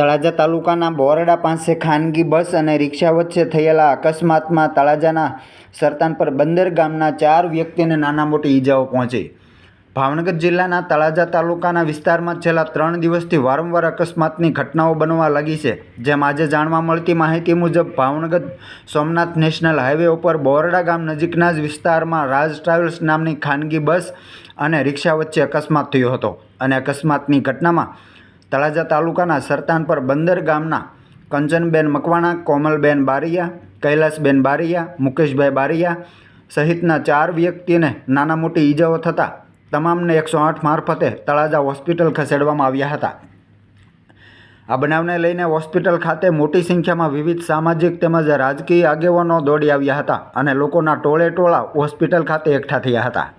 તળાજા તાલુકાના બોરડા પાસે ખાનગી બસ અને રિક્ષા વચ્ચે થયેલા અકસ્માતમાં તળાજાના સરતાનપર બંદર ગામના ચાર વ્યક્તિને નાના મોટી ઈજાઓ પહોંચી. ભાવનગર જિલ્લાના તળાજા તાલુકાના વિસ્તારમાં છેલ્લા ત્રણ દિવસથી વારંવાર અકસ્માતની ઘટનાઓ બનવા લાગી છે. જેમ આજે જાણવા મળતી માહિતી મુજબ, ભાવનગર સોમનાથ નેશનલ હાઈવે ઉપર બોરડા ગામ નજીકના જ વિસ્તારમાં રાજ ટ્રાવેલ્સ નામની ખાનગી બસ અને રિક્ષા વચ્ચે અકસ્માત થયો હતો. અને અકસ્માતની ઘટનામાં તળાજા તાલુકાના સરતાનપર બંદર ગામના કંચનબેન મકવાણા, કોમલબેન બારિયા, કૈલાસબેન બારિયા, મુકેશભાઈ બારિયા સહિતના ચાર વ્યક્તિને નાના મોટી ઈજાઓ થતાં તમામને એકસો આઠ મારફતે તળાજા હોસ્પિટલ ખસેડવામાં આવ્યા હતા. આ બનાવને લઈને હોસ્પિટલ ખાતે મોટી સંખ્યામાં વિવિધ સામાજિક તેમજ રાજકીય આગેવાનો દોડી આવ્યા હતા અને લોકોના ટોળે ટોળા હોસ્પિટલ ખાતે એકઠા થયા હતા.